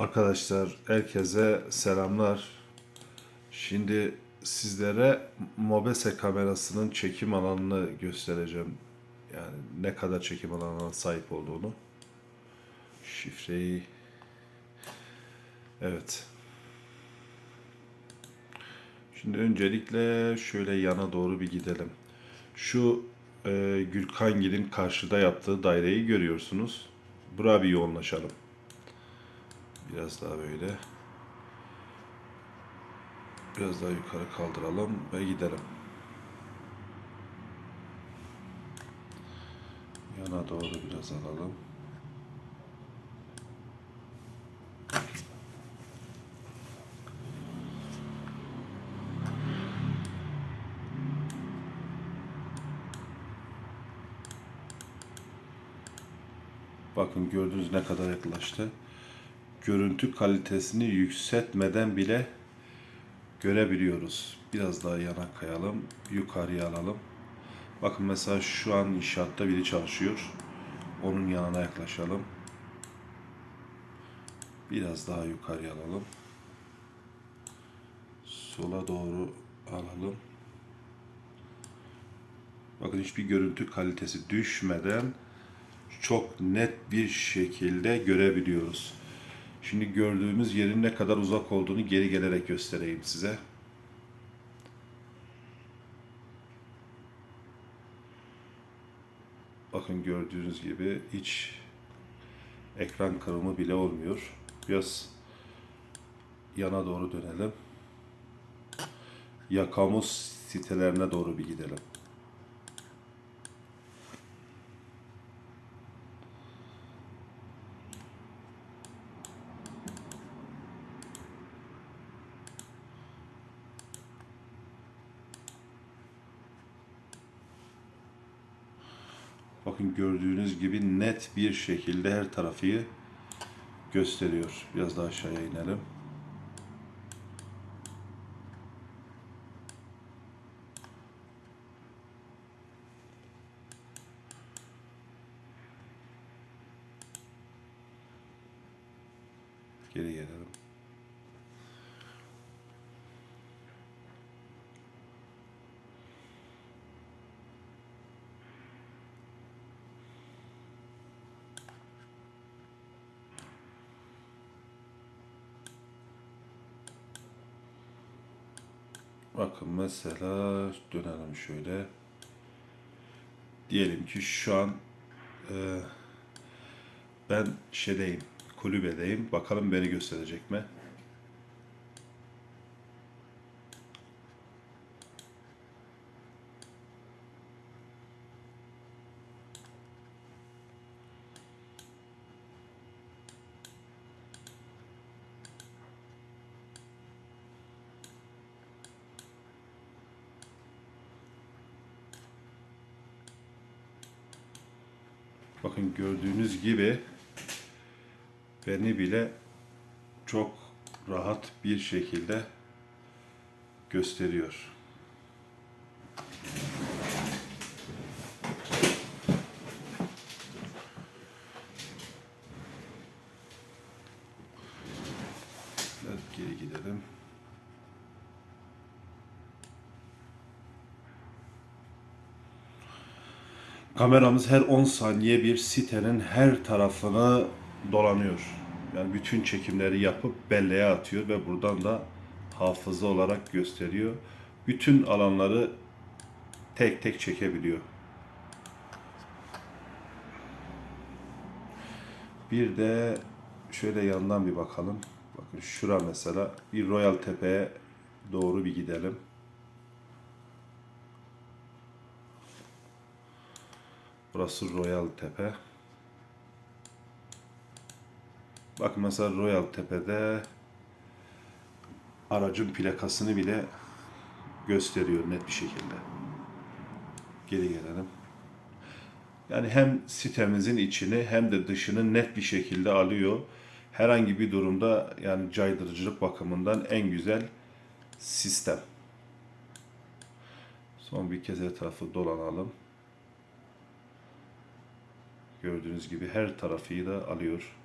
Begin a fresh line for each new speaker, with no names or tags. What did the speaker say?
Arkadaşlar herkese selamlar. Şimdi sizlere Mobese kamerasının çekim alanını göstereceğim. Yani ne kadar çekim alanına sahip olduğunu. Şifreyi Evet. Şimdi öncelikle şöyle yana doğru bir gidelim. Şu e, Gülkangil'in karşıda yaptığı daireyi görüyorsunuz. Buraya bir yoğunlaşalım. Biraz daha böyle. Biraz daha yukarı kaldıralım ve gidelim. Yana doğru biraz alalım. Bakın gördüğünüz ne kadar yaklaştı. Görüntü kalitesini yükseltmeden bile görebiliyoruz. Biraz daha yana kayalım. Yukarıya alalım. Bakın mesela şu an inşaatta biri çalışıyor. Onun yanına yaklaşalım. Biraz daha yukarıya alalım. Sola doğru alalım. Bakın hiçbir görüntü kalitesi düşmeden çok net bir şekilde görebiliyoruz. Şimdi gördüğümüz yerin ne kadar uzak olduğunu geri gelerek göstereyim size. Bakın gördüğünüz gibi hiç ekran kırımı bile olmuyor. Biraz yana doğru dönelim. Yakamus sitelerine doğru bir gidelim. Bakın gördüğünüz gibi net bir şekilde her tarafı gösteriyor. Biraz daha aşağıya inelim. Geri gelelim. Bakın mesela dönelim şöyle. Diyelim ki şu an e, ben şeydeyim, kulübedeyim. Bakalım beni gösterecek mi? Bakın gördüğünüz gibi beni bile çok rahat bir şekilde gösteriyor. Biraz geri gidelim. Kameramız her 10 saniye bir sitenin her tarafını dolanıyor. Yani bütün çekimleri yapıp belleğe atıyor ve buradan da hafıza olarak gösteriyor. Bütün alanları tek tek çekebiliyor. Bir de şöyle yandan bir bakalım. Bakın şura mesela bir Royal Tepe'ye doğru bir gidelim. Burası Royal Tepe. Bakın mesela Royal Tepe'de aracın plakasını bile gösteriyor net bir şekilde. Geri gelelim. Yani hem sitemizin içini hem de dışını net bir şekilde alıyor. Herhangi bir durumda yani caydırıcılık bakımından en güzel sistem. Son bir kez etrafı dolanalım. Gördüğünüz gibi her tarafı da alıyor.